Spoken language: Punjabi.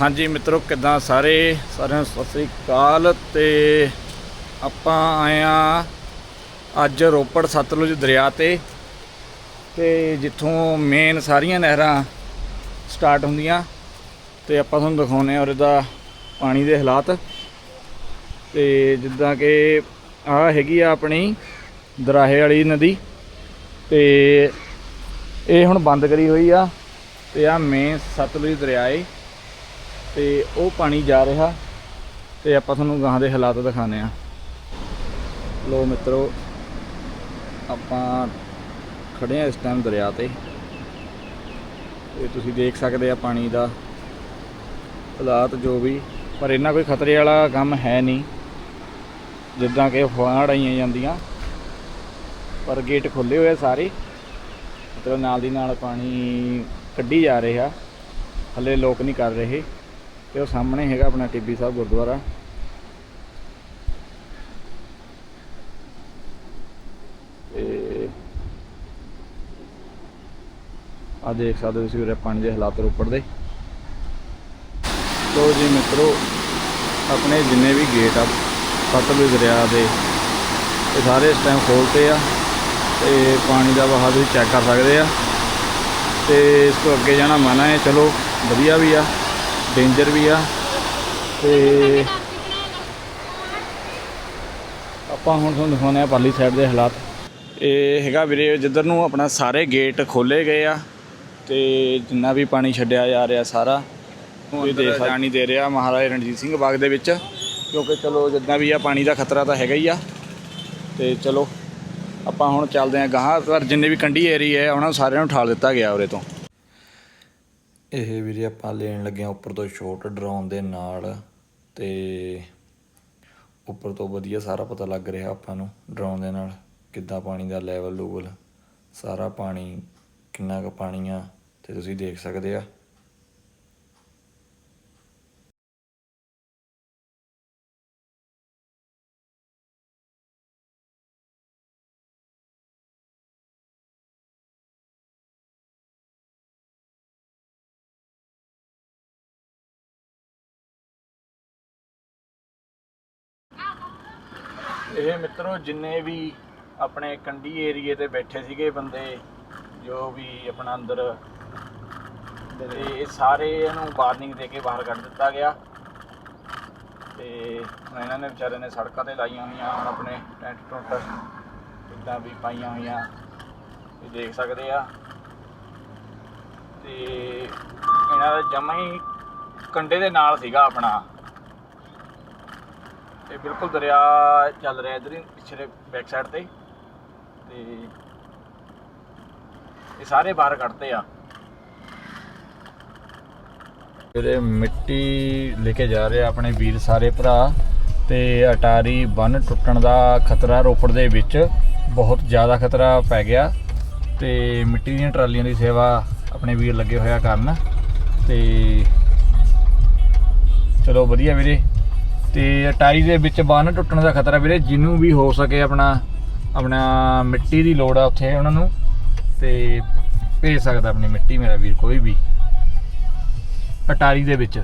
ਹਾਂਜੀ ਮਿੱਤਰੋ, ਕਿੱਦਾਂ ਸਾਰੇ? ਸਾਰਿਆਂ ਨੂੰ ਸਤਿ ਸ੍ਰੀ ਅਕਾਲ ਤੇ ਆਪਾਂ ਆਏ ਆ ਅੱਜ ਰੋਪੜ ਸਤਲੁਜ ਦਰਿਆ ਤੇ। ਤੇ ਜਿੱਥੋਂ ਮੇਨ ਸਾਰੀਆਂ ਨਹਿਰਾਂ ਸਟਾਰਟ ਹੁੰਦੀਆਂ ਤੇ ਆਪਾਂ ਤੁਹਾਨੂੰ ਦਿਖਾਉਨੇ ਆ ਇਹਦਾ ਪਾਣੀ ਦੇ ਹਾਲਾਤ। ਤੇ ਜਿੱਦਾਂ ਕਿ ਆਹ ਹੈਗੀ ਆ ਆਪਣੀ ਦਰਾਹੇ ਵਾਲੀ ਨਦੀ ਤੇ ਇਹ ਹੁਣ ਬੰਦ ਕਰੀ ਹੋਈ ਆ ਤੇ ਆ ਮੇਨ ਸਤਲੁਜ ਦਰਿਆ ਏ। ਤੇ ਉਹ ਪਾਣੀ ਜਾ ਰਿਹਾ ਤੇ ਆਪਾਂ ਤੁਹਾਨੂੰ ਗਾਂ ਦੇ ਹਾਲਾਤ ਦਿਖਾਣੇ ਆ ਲੋ ਮਿੱਤਰੋ, ਆਪਾਂ ਖੜੇ ਆ ਇਸ ਟਾਈਮ ਦਰਿਆ ਤੇ। ਇਹ ਤੁਸੀਂ ਦੇਖ ਸਕਦੇ ਆ ਪਾਣੀ ਦਾ ਹਾਲਾਤ ਜੋ ਵੀ, ਪਰ ਇੰਨਾ ਕੋਈ ਖਤਰੇ ਵਾਲਾ ਕੰਮ ਹੈ ਨਹੀਂ, ਜਿੱਦਾਂ ਕਿ ਫਾੜ ਆਈਆਂ ਜਾਂਦੀਆਂ। ਪਰ ਗੇਟ ਖੁੱਲੇ ਹੋਏ ਆ ਸਾਰੇ। ਮਤਲਬ ਨਾਲ ਦੀ ਨਾਲ ਪਾਣੀ ਕੱਢੀ ਜਾ ਰਿਹਾ। ਹੱਲੇ ਲੋਕ ਨਹੀਂ ਕਰ ਰਹੇ। ਤੇ ਉਹ ਸਾਹਮਣੇ ਹੈਗਾ ਆਪਣਾ ਟਿੱਬੀ ਸਾਹਿਬ ਗੁਰਦੁਆਰਾ। ਤੇ ਆ ਦੇਖ ਸਕਦੇ ਹੋ ਤੁਸੀਂ ਉਰੇ ਪਾਣੀ ਦੇ ਹਾਲਾਤ ਰੋਪੜ ਦੇ। ਲੋ ਜੀ ਮਿੱਤਰੋ, ਆਪਣੇ ਜਿੰਨੇ ਵੀ ਗੇਟ ਆ ਸਤਲੁਜ ਦਰਿਆ ਦੇ, ਇਹ ਸਾਰੇ ਇਸ ਟਾਈਮ ਖੋਲਤੇ ਆ ਤੇ ਪਾਣੀ ਦਾ ਵਹਾਅ ਤੁਸੀਂ ਚੈੱਕ ਕਰ ਸਕਦੇ ਆ। ਤੇ ਇਸ ਤੋਂ ਅੱਗੇ ਜਾਣਾ ਮਨਾ ਹੈ, ਚਲੋ ਵਧੀਆ ਵੀ ਆ। ਡੇਂਜਰ ਵੀ ਆ ਤੇ ਆਪਾਂ ਹੁਣ ਤੁਹਾਨੂੰ ਦਿਖਾਉਂਦੇ ਆ ਪਰਲੀ ਸਾਈਡ ਦੇ ਹਾਲਾਤ। ਇਹ ਹੈਗਾ ਵੀਰੇ ਜਿੱਧਰ ਨੂੰ ਆਪਣਾ ਸਾਰੇ ਗੇਟ ਖੋਲੇ ਗਏ ਆ ਤੇ ਜਿੰਨਾ ਵੀ ਪਾਣੀ ਛੱਡਿਆ ਜਾ ਰਿਹਾ ਸਾਰਾ ਕੋਈ ਦੇ ਜਾਣੀ ਦੇ ਰਿਹਾ ਮਹਾਰਾਜਾ ਰਣਜੀਤ ਸਿੰਘ ਬਾਗ ਦੇ ਵਿੱਚ ਕਿਉਂਕਿ ਚਲੋ ਜਿੱਦਾਂ ਵੀ ਆ ਪਾਣੀ ਦਾ ਖਤਰਾ ਤਾਂ ਹੈਗਾ ਹੀ ਆ। ਤੇ ਚਲੋ ਆਪਾਂ ਹੁਣ ਚੱਲਦੇ ਆਂ ਗਾਹਾਂ ਪਰ ਜਿੰਨੇ ਵੀ ਕੰਢੀ ਏਰੀਆ ਹੈ ਉਹਨਾਂ ਨੂੰ ਸਾਰਿਆਂ ਨੂੰ ਠਾਲ ਦਿੱਤਾ ਗਿਆ ਉਰੇ ਤੋਂ। ਇਹ ਵੀਰੇ ਆਪਾਂ ਲੈਣ ਲੱਗੇ ਆ ਉੱਪਰ ਤੋਂ ਸ਼ੋਟ ਡਰਾਉਣ ਦੇ ਨਾਲ ਤੇ ਉੱਪਰ ਤੋਂ ਵਧੀਆ ਸਾਰਾ ਪਤਾ ਲੱਗ ਰਿਹਾ ਆਪਾਂ ਨੂੰ ਡਰਾਉਣ ਦੇ ਨਾਲ ਕਿੱਦਾਂ ਪਾਣੀ ਦਾ ਲੈਵਲ ਲੂਵਲ ਸਾਰਾ ਪਾਣੀ ਕਿੰਨਾ ਕੁ ਪਾਣੀ ਆ ਤੇ ਤੁਸੀਂ ਦੇਖ ਸਕਦੇ ਆ। ਇਹ ਮਿੱਤਰੋ, ਜਿੰਨੇ ਵੀ ਆਪਣੇ ਕੰਢੀ ਏਰੀਏ ਤੇ ਬੈਠੇ ਸੀਗੇ ਬੰਦੇ, ਜੋ ਵੀ ਆਪਣਾ ਅੰਦਰ, ਤੇ ਇਹ ਸਾਰੇ ਇਹਨੂੰ ਵਾਰਨਿੰਗ ਦੇ ਕੇ ਬਾਹਰ ਕੱਢ ਦਿੱਤਾ ਗਿਆ। ਤੇ ਹੁਣ ਇਹਨਾਂ ਨੇ ਵਿਚਾਰੇ ਨੇ ਸੜਕਾਂ ਤੇ ਲਾਈਆਂ ਹੋਈਆਂ, ਹੁਣ ਆਪਣੇ ਟੈਂਟ ਟੁੰਟ ਇੱਦਾਂ ਵੀ ਪਾਈਆਂ ਹੋਈਆਂ, ਇਹ ਦੇਖ ਸਕਦੇ ਆ। ਤੇ ਇਹਨਾਂ ਦਾ ਜਮਾ ਹੀ ਕੰਡੇ ਦੇ ਨਾਲ ਸੀਗਾ ਆਪਣਾ। ਇਹ ਬਿਲਕੁਲ ਦਰਿਆ ਚੱਲ ਰਿਹਾ ਇਧਰ ਹੀ, ਪਿਛਲੇ ਬੈਕ ਸਾਈਡ ਤੇ ਤੇ ਇਹ ਸਾਰੇ ਬਾਹਰ ਕੱਢਦੇ ਆ। ਜਿਹੜੇ ਮਿੱਟੀ ਲੈ ਕੇ ਜਾ ਰਹੇ ਆ ਆਪਣੇ ਵੀਰ ਸਾਰੇ ਭਰਾ ਤੇ ਅਟਾਰੀ ਬੰਨ ਟੁੱਟਣ ਦਾ ਖਤਰਾ ਰੋਪੜ ਦੇ ਵਿੱਚ ਬਹੁਤ ਜ਼ਿਆਦਾ ਖਤਰਾ ਪੈ ਗਿਆ ਤੇ ਮਿੱਟੀ ਦੀਆਂ ਟਰਾਲੀਆਂ ਦੀ ਸੇਵਾ ਆਪਣੇ ਵੀਰ ਲੱਗੇ ਹੋਇਆ ਕਰਨ ਤੇ ਚਲੋ ਵਧੀਆ ਵੀਰੇ। ਤੇ ਅਟਾਰੀ ਦੇ ਵਿੱਚ ਬਾਹਰ ਟੁੱਟਣ ਦਾ ਖਤਰਾ ਵੀਰੇ, ਜਿਹਨੂੰ ਵੀ ਹੋ ਸਕੇ ਆਪਣਾ ਆਪਣਾ ਮਿੱਟੀ ਦੀ ਲੋੜ ਆ ਉੱਥੇ ਉਹਨਾਂ ਨੂੰ, ਤੇ ਭੇਜ ਸਕਦਾ ਆਪਣੀ ਮਿੱਟੀ ਮੇਰਾ ਵੀਰ ਕੋਈ ਵੀ। ਅਟਾਰੀ ਦੇ ਵਿੱਚ।